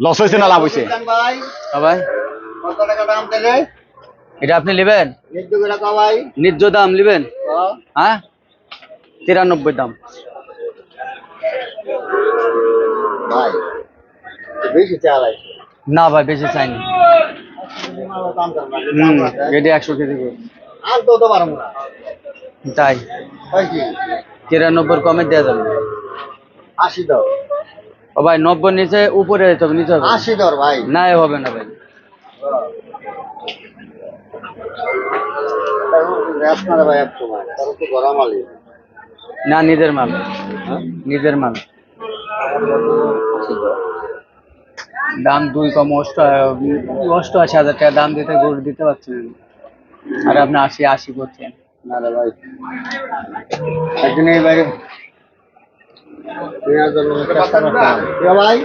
Loss হয়েছে না লাভ হয়েছে? ভাই। কত টাকা দাম দিলে এটা আপনি নেবেন? ন্যায্য দাম নেবেন? হ্যাঁ? তিরানব্বই দাম। ভাই বেশি চালাই। না ভাই বেশি চাইনি। এটা একশো কেজি তাই। কি? তিরানব্বই কমে দেওয়া যাবে। আশি দর ও ভাই নব্বই নিচে উপরে যেতে হবে নিচে হবে। আশি দর ভাই। না এ হবে না ভাই। না নিজের মাল। নিজের মাল। দাম দুই কম অষ্ট অষ্টআশি হাজার টাকা দাম দিতে গরু দিতে পারছেন আর আপনি আশি আশি করছেন। না ভাই। একদিন এই ভাই ভাই?